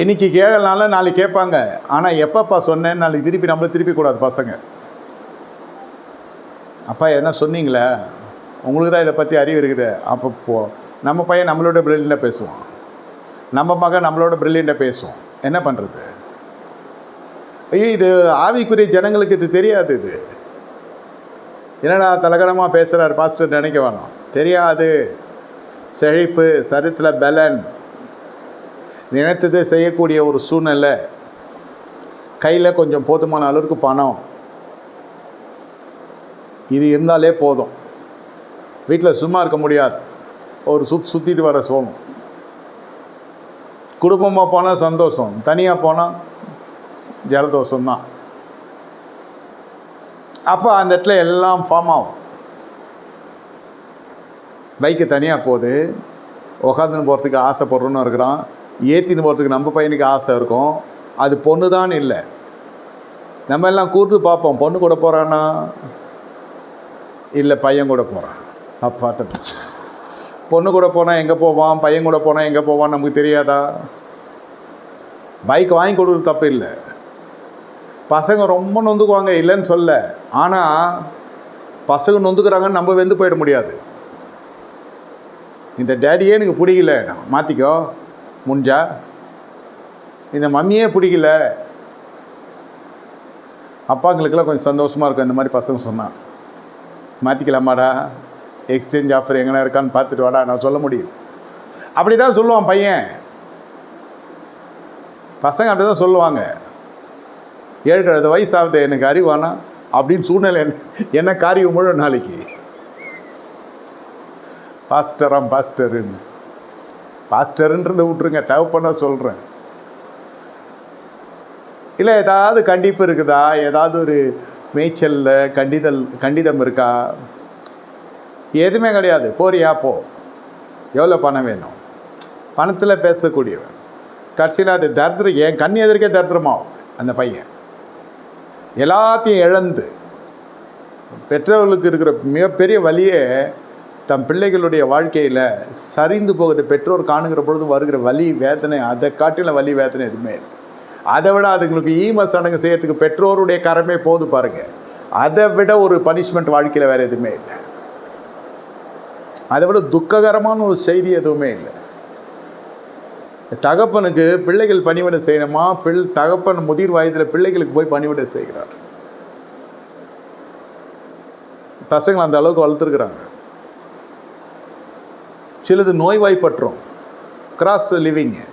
இன்னைக்கு கேட்கலனால நாளைக்கு கேட்பாங்க. ஆனால் எப்பப்பா சொன்னேன்னு நாளைக்கு திருப்பி நம்மளும் திருப்பி கூடாது பசங்க. அப்பா எதனா சொன்னீங்களே? உங்களுக்கு தான் இதை பற்றி அறிவு இருக்குது. அப்போ போ நம்ம பையன் நம்மளோட பிரில்லியண்ட்டாக பேசுவான். நம்ம மகன் நம்மளோட பிரில்லியண்ட்டாக பேசுவோம் என்ன பண்ணுறது ஐயோ இது ஆவிக்குரிய ஜனங்களுக்கு இது தெரியாது இது. என்னடா தலகணமாக பேசுகிறார் பாஸ்டர் நினைக்க வேணாம். தெரியாது. செழிப்பு சரித்தில் பலன். நினைத்ததை செய்யக்கூடிய ஒரு சூழ்நிலை. கையில் கொஞ்சம் போதுமான அளவுக்கு பணம். இது இருந்தாலே போதும். வீட்டில் சும்மா இருக்க முடியாது. ஒரு சுத் சுற்றிட்டு வர சோழம் குடும்பமாக போனால் சந்தோஷம். தனியாக போனால் ஜலதோஷம் தான் அப்போ அந்த இடத்துல எல்லாம் ஃபார்ம் ஆகும். பைக்கு தனியாக போகுது உக்காந்துன்னு போகிறதுக்கு ஆசைப்படுறோன்னு இருக்கிறான். ஏற்றின்னு போகிறதுக்கு நம்ம பையனுக்கு ஆசை இருக்கும். அது பொண்ணு தான் இல்லை. நம்ம எல்லாம் கூர்ந்து பார்ப்போம். பொண்ணு கூட போகிறான்னா இல்லை பையன் கூட போகிறான் அப்போ பார்த்து பொண்ணு கூட போனால் எங்கே போவான்? பையன் கூட போனால் எங்கே போவான் நமக்கு தெரியாதா? பைக் வாங்கி கொடுக்குறது தப்பு இல்லை. பசங்க ரொம்ப நொந்துக்குவாங்க இல்லைன்னு சொல்ல. ஆனால் பசங்க நொந்துக்கிறாங்கன்னு நம்ம வெந்து போயிட முடியாது. இந்த டேடியே எனக்கு பிடிக்கல. மாற்றிக்கோ முடிஞ்சா இந்த மம்மியே பிடிக்கல. அப்பாங்களுக்கெல்லாம் கொஞ்சம் சந்தோஷமாக இருக்கும். இந்த மாதிரி பசங்க சொன்னான் மாற்றிக்கலாமாடா எக்ஸ்சேஞ்ச் ஆஃபர் எங்கே இருக்கான்னு பார்த்துட்டு வாடா நான் சொல்ல முடியும். அப்படி தான் சொல்லுவான் பையன். பசங்க அப்படி தான் சொல்லுவாங்க. ஏழு கழுத வயசு ஆகுது எனக்கு அறிவானா அப்படின்னு சூழ்நிலை என்ன என்ன காரியம் முழு நாளைக்கு? பாஸ்டராம் பாஸ்டருன்னு பாஸ்டருன்றதை விட்ருங்க தேவைப்பண்ண சொல்கிறேன் இல்லை ஏதாவது கண்டிப்பு இருக்குதா? ஏதாவது ஒரு மேய்ச்சலில் கண்டிதல் கண்டிதம் இருக்கா? எதுவுமே கிடையாது. போறியா? போ. எவ்வளோ பணம் வேணும்? பணத்தில் பேசக்கூடியவன். கடைசியில் அது தரித்திரம் என் கண் எதிர்க்கே தரித்திரமாகும் அந்த பையன். எல்லாத்தையும் இழந்து பெற்றவர்களுக்கு இருக்கிற மிகப்பெரிய வழியே தம் பிள்ளைகளுடைய வாழ்க்கையில் சரிந்து போகுது. பெற்றோர் காணுகிற பொழுது வருகிற வலி வேதனை அதை காட்டிலும் வலி வேதனை எதுவுமே அதை விட அதுங்களுக்கு ஈம சடங்கு செய்யறதுக்கு பெற்றோருடைய கரமே போது பாருங்க. அதை விட ஒரு பனிஷ்மெண்ட் வாழ்க்கையில் வேறு எதுவுமே இல்லை. அதை விட துக்ககரமான ஒரு செய்தி எதுவுமே இல்லை. தகப்பனுக்கு பிள்ளைகள் பணிவிட செய்யணுமா? பிள் தகப்பன் முதிர் வயதில் பிள்ளைகளுக்கு போய் பணிவிட செய்கிறார். பசங்களை அந்த அளவுக்கு வளர்த்துருக்குறாங்க. சிலது நோய்வாய்ப்பற்றும். Cross living